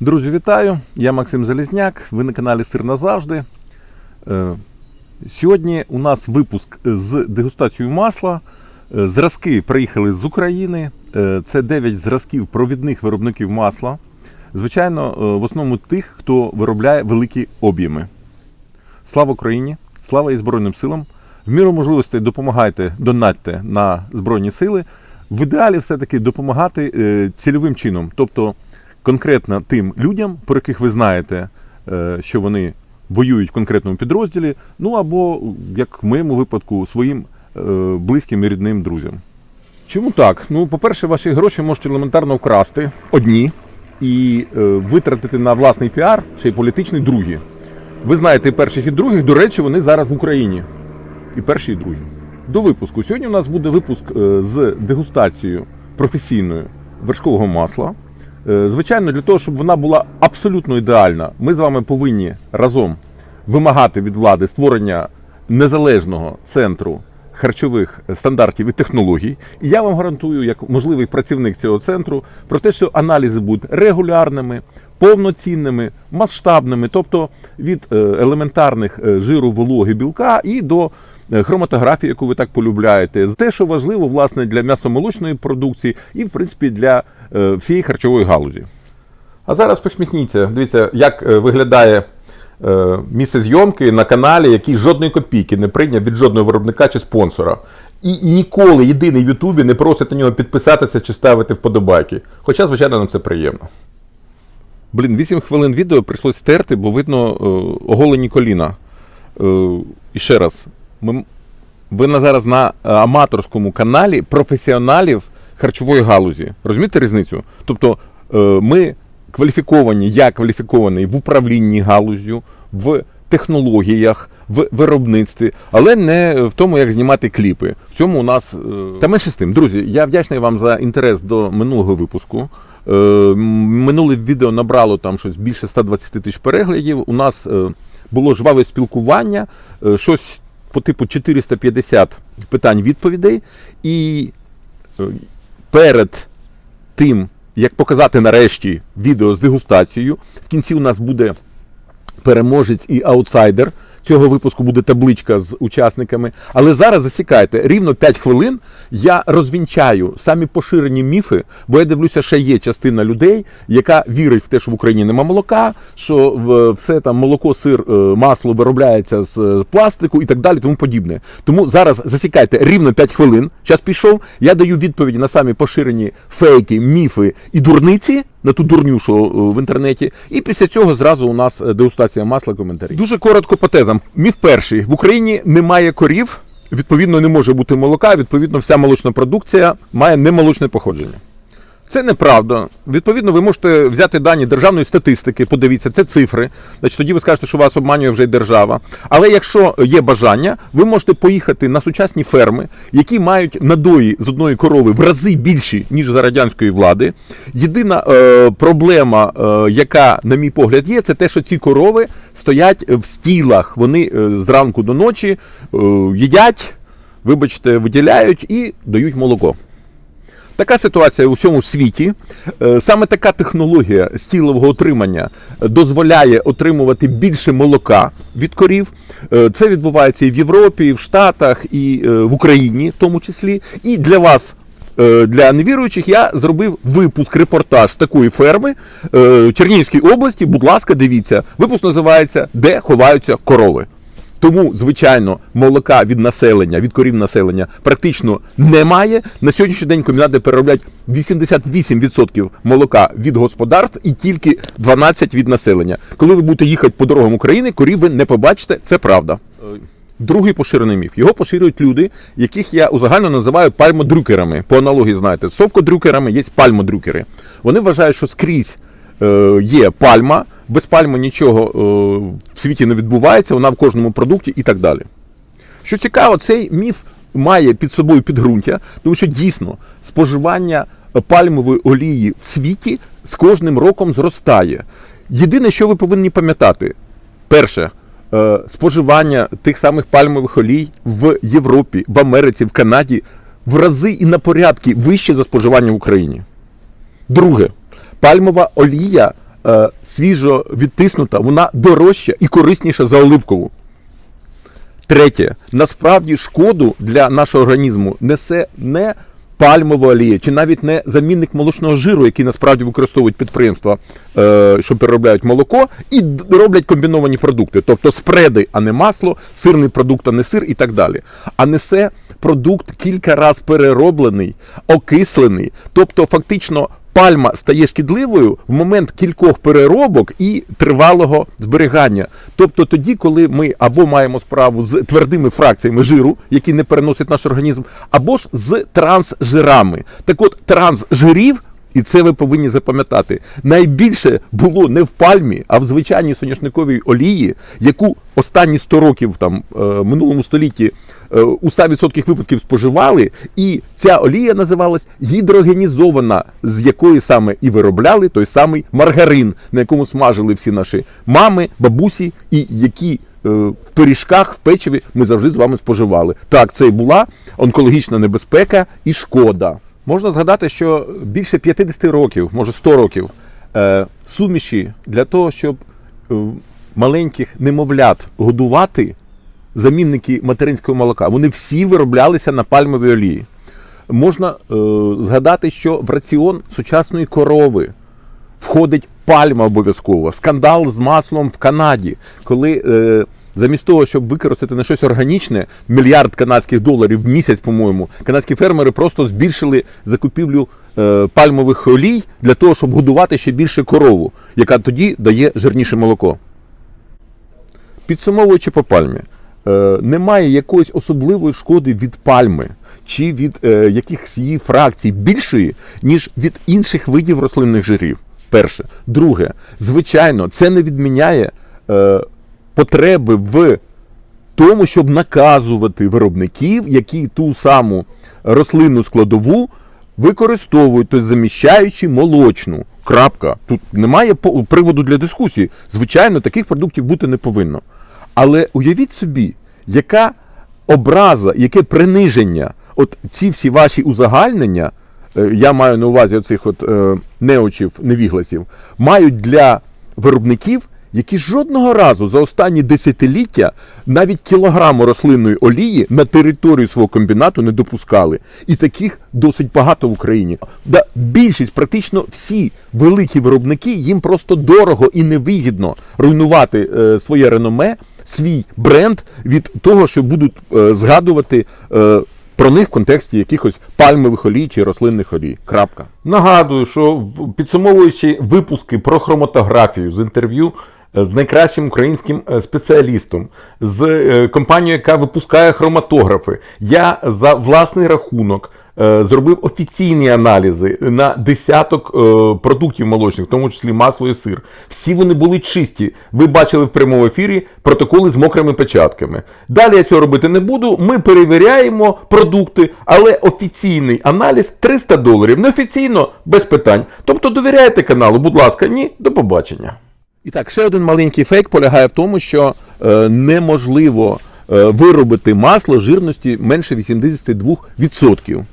Друзі, вітаю! Я Максим Залізняк. Ви на каналі Сир назавжди. Е, Сьогодні у нас випуск з дегустацією масла. Е, Зразки приїхали з України. Е, Це 9 зразків провідних виробників масла. Звичайно, в основному тих, хто виробляє великі об'єми. Слава Україні! Слава і Збройним силам! В міру можливостей допомагайте, донатьте на Збройні Сили. В ідеалі все-таки допомагати цільовим чином, тобто конкретно тим людям, про яких ви знаєте, е, що вони воюють в конкретному підрозділі, ну або, як в моєму випадку, своїм е, близьким і рідним друзям. Чому так? Ну, по-перше, ваші гроші можуть елементарно вкрасти одні і е, витратити на власний піар, ще й політичний другі. Ви знаєте і перших і других, до речі, вони зараз в Україні. І перші, і другі. До випуску. Сьогодні у нас буде випуск з дегустацією професійною вершкового масла. Е, Звичайно, для того, щоб вона була абсолютно ідеальна, ми з вами повинні разом вимагати від влади створення незалежного центру харчових стандартів і технологій. І я вам гарантую, як можливий працівник цього центру, про те, що аналізи будуть регулярними, повноцінними, масштабними, тобто від е, елементарних е, жиру, вологи, білка і до хроматографії, яку ви так полюбляєте, те, що важливо власне для м'ясомолочної продукції і, в принципі, для всієї харчової галузі. А зараз посміхніться. Дивіться, як е, виглядає е, місце зйомки на каналі, який жодної копійки не прийняв від жодного виробника чи спонсора. І ніколи єдиний в Ютубі не просить на нього підписатися чи ставити вподобайки. Хоча, звичайно, нам це приємно. Блін, 8 хвилин відео прийшлось стерти, бо видно е, оголені коліна. Е, і ще раз, ми, ви на зараз на е, аматорському каналі професіоналів харчової галузі. Розумієте різницю? Тобто е, ми кваліфіковані, я кваліфікований в управлінні галузю, в технологіях, в виробництві, але не в тому, як знімати кліпи. В цьому у нас. е, Та менше з тим, друзі, я вдячний вам за інтерес до минулого випуску. Е, Минуле відео набрало там щось більше 120 тисяч переглядів. У нас було жваве спілкування, щось по типу 450 питань-відповідей. І е, перед тим, як показати нарешті відео з дегустацією, в кінці у нас буде переможець і аутсайдер. Цього випуску буде табличка з учасниками. Але зараз засікайте, рівно 5 хвилин я розвінчаю самі поширені міфи, бо я дивлюся, ще є частина людей, яка вірить в те, що в Україні нема молока, що все там молоко, сир, е, масло виробляється з е, пластику і так далі, тому подібне. Тому зараз засікайте рівно 5 хвилин. Час пішов. Я даю відповіді на самі поширені фейки, міфи і дурниці на ту дурню, що е, в інтернеті. І після цього зразу у нас е, дегустація масла, коментарі. Дуже коротко по тезам. Міф перший: в Україні немає корів, відповідно, не може бути молока. Відповідно, вся молочна продукція має немолочне походження. Це неправда. Відповідно, ви можете взяти дані державної статистики, подивіться, це цифри. Значить, тоді ви скажете, що вас обманює вже й держава. Але якщо є бажання, ви можете поїхати на сучасні ферми, які мають надої з одної корови в рази більші, ніж за радянської влади. Єдина е, проблема, е, яка, на мій погляд, є, це те, що ці корови стоять в стілах. Вони е, зранку до ночі е, їдять, вибачте, виділяють і дають молоко. Така ситуація у всьому світі. Е, Саме така технологія стілового отримання дозволяє отримувати більше молока від корів. Е, Це відбувається і в Європі, і в Штатах, і е, в Україні, в тому числі. І для вас. Для невіруючих я зробив випуск, репортаж з такої ферми е, Чернігівській області. Будь ласка, дивіться. Випуск називається Де ховаються корови. Тому, звичайно, молока від населення, від корів населення практично немає. На сьогоднішній день комбінати перероблять 88% молока від господарств і тільки 12% від населення. Коли ви будете їхати по дорогам України, корів ви не побачите, це правда. Другий поширений міф. Його поширюють люди, яких я узагально називаю пальмодрюкерами. По аналогії, знаєте, совкодрюкерами є пальмодрюкери. Вони вважають, що скрізь е, є пальма, без пальми нічого е, в світі не відбувається, вона в кожному продукті і так далі. Що цікаво, цей міф має під собою підґрунтя, тому що дійсно споживання пальмової олії в світі з кожним роком зростає. Єдине, що ви повинні пам'ятати, перше, е, споживання тих самих пальмових олій в Європі, в Америці, в Канаді в рази і на порядки вище за споживання в Україні. Друге, пальмова олія е, свіжо відтиснута, вона дорожча і корисніша за оливкову. Третє, насправді шкоду для нашого організму несе не пальмова олія, чи навіть не замінник молочного жиру, який насправді використовують підприємства, е, що переробляють молоко, і роблять комбіновані продукти, тобто спреди, а не масло, сирний продукт, а не сир і так далі. А несе продукт кілька разів перероблений, окислений, тобто фактично. Пальма стає шкідливою в момент кількох переробок і тривалого зберігання. Тобто тоді, коли ми або маємо справу з твердими фракціями жиру, які не переносить наш організм, або ж з трансжирами. Так от трансжирів. І це ви повинні запам'ятати. Найбільше було не в пальмі, а в звичайній соняшниковій олії, яку останні 100 років там е, минулому столітті е, у 100% випадків споживали. І ця олія називалась гідрогенізована, з якої саме і виробляли той самий маргарин, на якому смажили всі наші мами, бабусі, і які е, в пиріжках, в печиві ми завжди з вами споживали. Так, це і була онкологічна небезпека і шкода. Можна згадати, що більше 50 років, може 100 років, е, суміші для того, щоб е, маленьких немовлят годувати, замінники материнського молока, вони всі вироблялися на пальмовій олії. Можна е, згадати, що в раціон сучасної корови входить пальма обов'язково. Скандал з маслом в Канаді, коли замість того, щоб використати на щось органічне, мільярд канадських доларів в місяць, по-моєму, канадські фермери просто збільшили закупівлю е, пальмових олій для того, щоб годувати ще більше корову, яка тоді дає жирніше молоко. Підсумовуючи по пальмі, е, немає якоїсь особливої шкоди від пальми чи від е, якихось її фракцій більшої, ніж від інших видів рослинних жирів. Перше. Друге, звичайно, це не відміняє е, потреби в тому, щоб наказувати виробників, які ту саму рослинну складову використовують, тобто заміщаючи молочну. Крапка. Тут немає приводу для дискусії. Звичайно, таких продуктів бути не повинно. Але уявіть собі, яка образа, яке приниження, от ці всі ваші узагальнення, е, я маю на увазі оцих от е, неочів, невігласів, мають для виробників, які жодного разу за останні десятиліття навіть кілограму рослинної олії на територію свого комбінату не допускали. І таких досить багато в Україні. Да, більшість, практично всі великі виробники, їм просто дорого і невигідно руйнувати е, своє реноме, свій бренд від того, що будуть е, згадувати. Е, про них в контексті якихось пальмових олій чи рослинних олій. Крапка. Нагадую, що підсумовуючи випуски про хроматографію з інтерв'ю з найкращим українським е, спеціалістом, з е, компанією, яка випускає хроматографи, я за власний рахунок. е, Зробив офіційні аналізи на десяток продуктів молочних, в тому числі масло і сир. Всі вони були чисті. Ви бачили в прямому ефірі протоколи з мокрими печатками. Далі я цього робити не буду. Ми перевіряємо продукти, але офіційний аналіз 300 доларів. Неофіційно без питань. Тобто довіряєте каналу, будь ласка, ні, до побачення. І так, ще один маленький фейк полягає в тому, що е, неможливо е, виробити масло жирності менше 82%.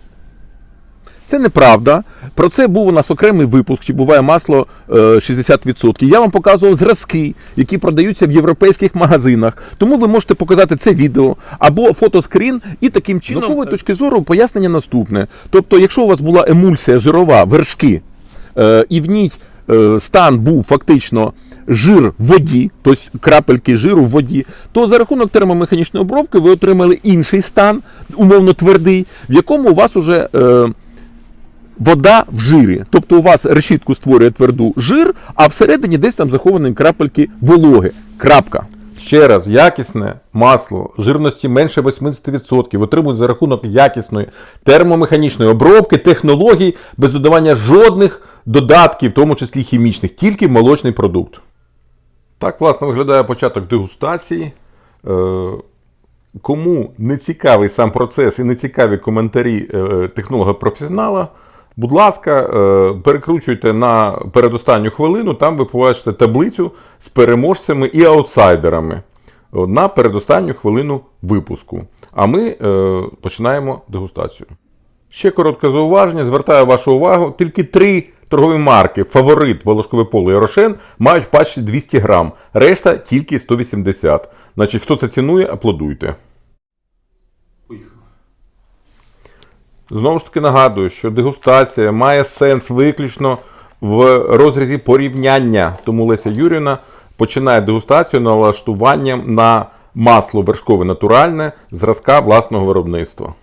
Це неправда. Про це був у нас окремий випуск, чи буває масло е, 60%. Я вам показував зразки, які продаються в європейських магазинах. Тому ви можете показати це відео або фотоскрін, і таким чином З наукової точки зору пояснення наступне. Тобто, якщо у вас була емульсія жирова, вершки, е, і в ній е, стан був фактично жир в воді, тобто крапельки жиру в воді, то за рахунок термомеханічної обробки ви отримали інший стан, умовно твердий, в якому у вас уже. Е, вода в жирі. Тобто у вас решітку створює тверду жир, а всередині десь там заховані крапельки вологи. Крапка. Ще раз, якісне масло жирності менше 80% отримують за рахунок якісної термомеханічної обробки, технологій, без додавання жодних додатків, в тому числі хімічних, тільки молочний продукт. Так, власне, виглядає початок дегустації. Е, Кому не цікавий сам процес і не цікаві коментарі е, технолога-професіонала, будь ласка, е, перекручуйте на передостанню хвилину, там ви побачите таблицю з переможцями і аутсайдерами на передостанню хвилину випуску. А ми починаємо дегустацію. Ще коротке зауваження. Звертаю вашу увагу, тільки три торгові марки Фаворит, Волошкове поле і Рошен мають в пачці 200 грам, решта тільки 180. Значить, хто це цінує, аплодуйте. Знову ж таки нагадую, що дегустація має сенс виключно в розрізі порівняння. Тому Леся Юрівна починає дегустацію налаштуванням на масло вершкове натуральне зразка власного виробництва.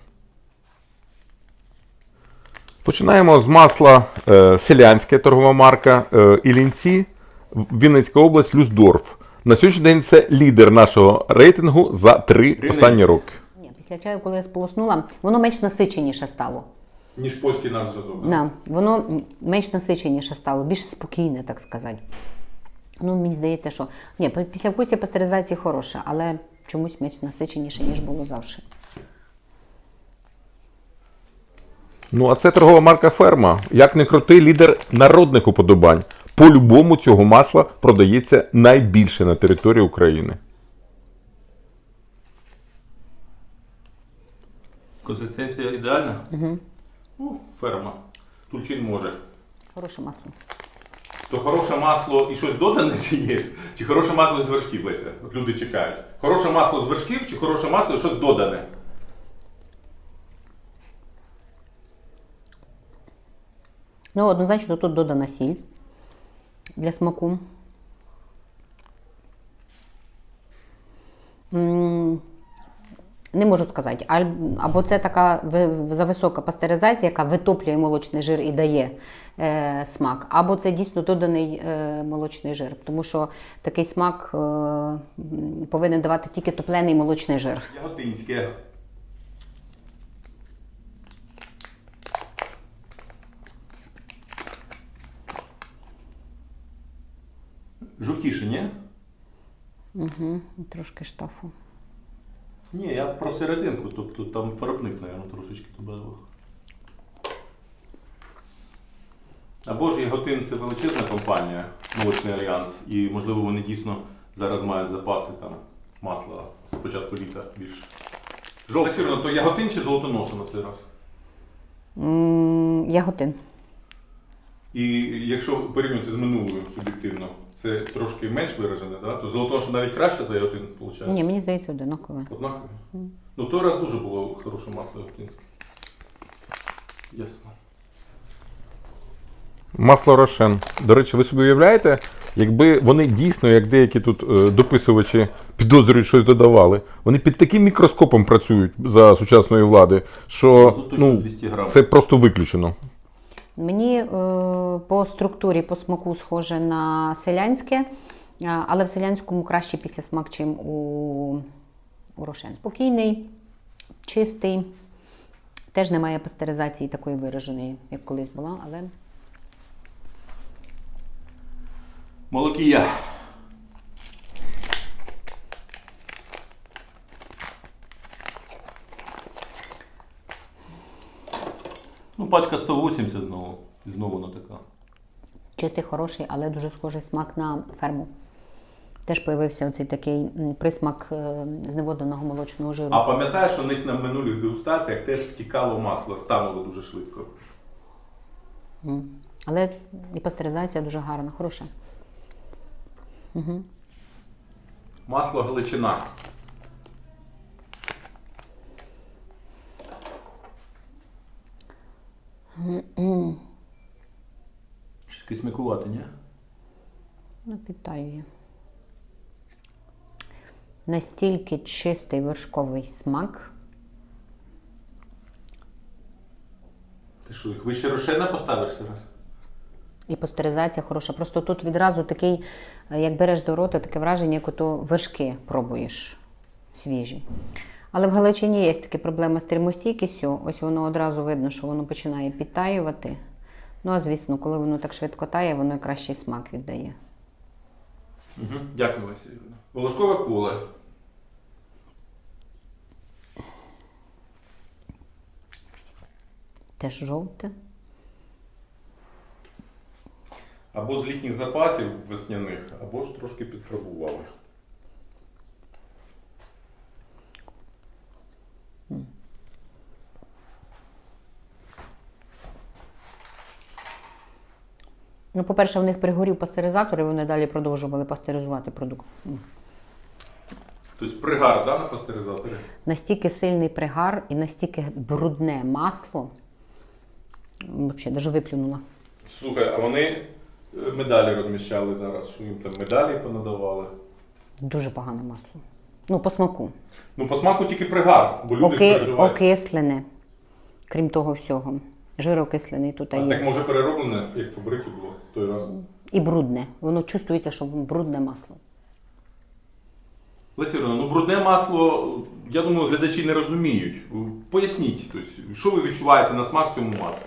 Починаємо з масла е, селянське торгова марка е, Ілінці, Вінницька область, Люсдорф. На сьогоднішній день це лідер нашого рейтингу за три останні роки. Ні, після чаю, коли я сполоснула, воно менш насиченіше стало. Ніж польський наш зразок. Да, воно менш насиченіше стало, більш спокійне, так сказати. Ну, мені здається, що ні, після вкусі пастеризації хороше, але чомусь менш насиченіше, ніж було завжди. Ну, а це торгова марка Ферма. Як не крутий лідер народних уподобань. По-любому цього масла продається найбільше на території України. Консистенція ідеальна? Угу. Ну, ферма. Тульчин може. Хороше масло. То хороше масло і щось додане чи ні? Чи хороше масло з вершків, Леся? От люди чекають. Хороше масло з вершків чи хороше масло і щось додане? Ну, однозначно, тут додана сіль для смаку. Не можу сказати, або це така зависока пастеризація, яка витоплює молочний жир і дає е, смак, або це дійсно доданий е, молочний жир, тому що такий смак е, повинен давати тільки топлений молочний жир. Яготинське. Жовтіше, ні? Угу, трошки штафу. Ні, я про серединку, тобто там фарбник, мабуть, трошечки додав. Або ж Яготин це величезна компанія, молочний альянс, і можливо вони дійсно зараз мають запаси там масла з початку літа більш. Жовтий, то Яготин чи золотоноша на цей раз? Яготин. І якщо порівнювати з минулою суб'єктивно, це трошки менш виражене, да? то золотоноша навіть краще за Яготин виходить. Ні, мені здається, одинакове. Однаково? Ну, в той раз дуже було хороше масло Яготин. Ясно. Масло Рошен. До речі, ви собі уявляєте, якби вони дійсно, як деякі тут е, дописувачі підозрюють, щось додавали, вони під таким мікроскопом працюють за сучасної влади, що Тут точно ну, 200 грам. це просто виключено. Мені е, по структурі, по смаку схоже на селянське, але в селянському краще після смак, чим у, у рошен. Спокійний, чистий, теж немає пастеризації такої вираженої, як колись була, але Молокія. Ну, пачка 180 знову. І знову вона така. чистий, хороший, але дуже схожий смак на ферму. Теж появився оцей такий присмак е, зневоденого молочного жиру. А пам'ятаєш, у них на минулих дегустаціях теж втікало масло, тануло дуже швидко. Але і пастеризація дуже гарна, хороша. Масло Галичина. Щось якесь ні? Ну, підтаює. Настільки чистий вершковий смак. Ти що, їх вище рошена поставиш зараз? І пастеризація хороша. Просто тут відразу такий, як береш до рота, таке враження, як ото вершки пробуєш свіжі. Але в Галичині є такі проблеми з термостійкістю. Ось воно одразу видно, що воно починає підтаювати. Ну, а звісно, коли воно так швидко тає, воно і кращий смак віддає. Угу. Дякую, Василь. Волошкове поле. Теж жовте. Або з літніх запасів весняних, або ж трошки підфарбували. Ну, по-перше, в них пригорів пастеризатор, і вони далі продовжували пастеризувати продукт. Тобто пригар, да, на пастеризаторі? Настільки сильний пригар і настільки брудне масло. Взагалі, навіть виплюнула. Слухай, а вони е, медалі розміщали зараз, що їм там медалі понадавали. Дуже погане масло. Ну, по смаку. Ну, по смаку тільки пригар, бо люди ж Оки, переживають. окислене, крім того всього. Жир окислений тут А є. так може перероблене, як в фабриці було той раз. І брудне. Воно чувствується, що брудне масло. Івановна, ну брудне масло, я думаю, глядачі не розуміють. Поясніть, тобто, що ви відчуваєте на смак цьому маслу?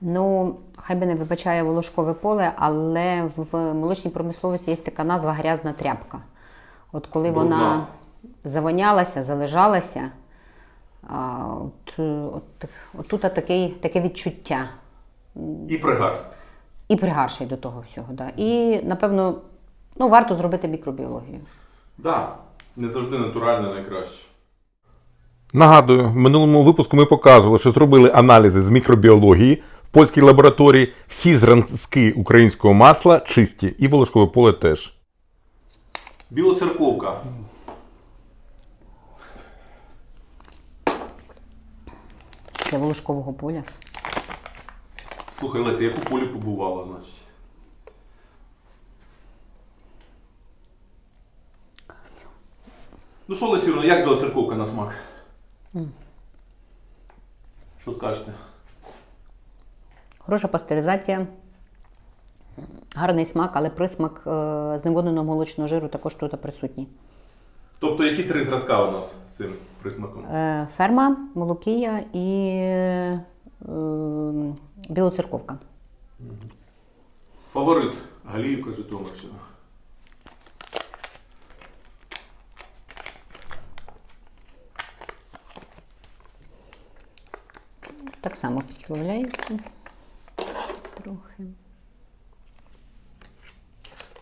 Ну, хай би не вибачає волошкове поле, але в молочній промисловості є така назва грязна тряпка. От коли Брудна. вона завонялася, залежалася, а, от, от, от тут таке, таке відчуття. І пригар. І пригар ще й до того всього. Да. І, напевно, ну, варто зробити мікробіологію. Так, да, не завжди натуральне найкраще. Нагадую, в минулому випуску ми показували, що зробили аналізи з мікробіології в польській лабораторії. Всі зразки українського масла чисті, і волошкове поле теж. Білоцерковка. Для волошкового поля. Слухай, Леся, як у полі побувала, значить. Ну що, Леся Івановна, як білоцерковка на смак? Що скажете? Хороша пастеризація, гарний смак, але присмак е, зневодненого молочного жиру також тут присутній. Тобто, які три зразка у нас з цим присмаком? Е, Ферма, Молокія і е, Білоцерковка. Фаворит Галіївка, Житомирщина. Так само підплавляється трохи.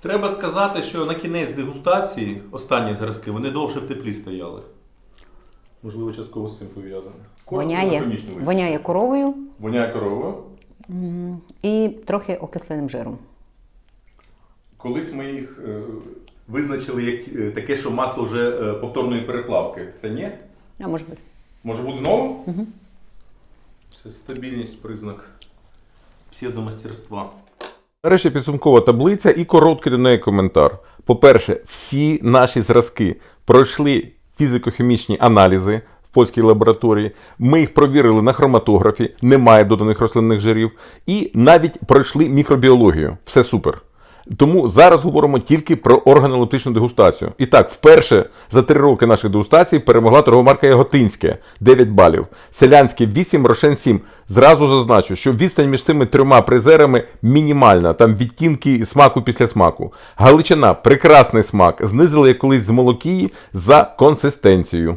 Треба сказати, що на кінець дегустації останні зразки вони довше в теплі стояли. Можливо, частково з цим пов'язане. Воняє, воняє коровою Воняє коровою. і трохи окисленим жиром. Колись ми їх е, визначили як е, таке, що масло вже е, повторної переплавки. Це ні? А може бути. Може бути знову? Угу. Це стабільність, признак псевдомастерства. Нарешті підсумкова таблиця і короткий до неї коментар. По-перше, всі наші зразки пройшли фізико-хімічні аналізи в польській лабораторії. Ми їх провірили на хроматографі, немає доданих рослинних жирів, і навіть пройшли мікробіологію. Все супер. Тому зараз говоримо тільки про органолептичну дегустацію. І так, вперше за три роки нашої дегустації перемогла торгова марка Яготинське 9 балів, селянське 8, Рошен 7. Зразу зазначу, що відстань між цими трьома призерами мінімальна, там відтінки смаку після смаку. Галичина прекрасний смак, знизили як колись з молокії за консистенцією.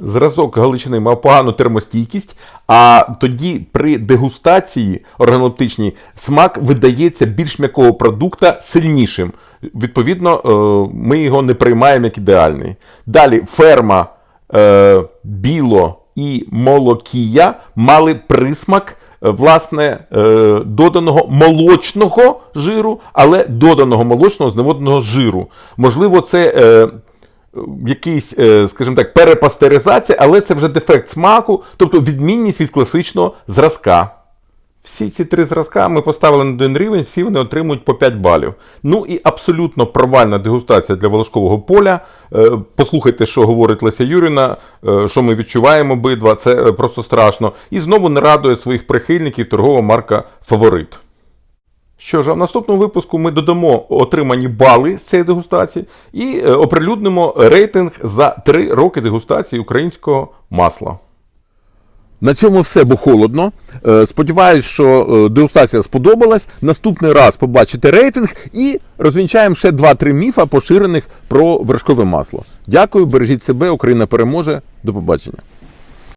Зразок Галичини мав погану термостійкість, а тоді при дегустації органолептичній смак видається більш м'якого продукта сильнішим. Відповідно, е, ми його не приймаємо як ідеальний. Далі ферма е, біло і молокія мали присмак. е, Власне, доданого молочного жиру, але доданого молочного зневодного жиру. Можливо, це якийсь, е, скажімо так, перепастеризація, але це вже дефект смаку, тобто відмінність від класичного зразка. Всі ці три зразка ми поставили на один рівень, всі вони отримують по 5 балів. Ну і абсолютно провальна дегустація для волошкового поля. Е, Послухайте, що говорить Леся Юріна, е, що ми відчуваємо обидва, це е, просто страшно. І знову не радує своїх прихильників торгова марка Фаворит. Що ж, в наступному випуску ми додамо отримані бали з цієї дегустації і е, оприлюднимо рейтинг за 3 роки дегустації українського масла. На цьому все, бо холодно. Е, Сподіваюсь, що е, дегустація сподобалась. Наступний раз побачите рейтинг і розвінчаємо ще 2-3 міфа, поширених про вершкове масло. Дякую, бережіть себе, Україна переможе. До побачення.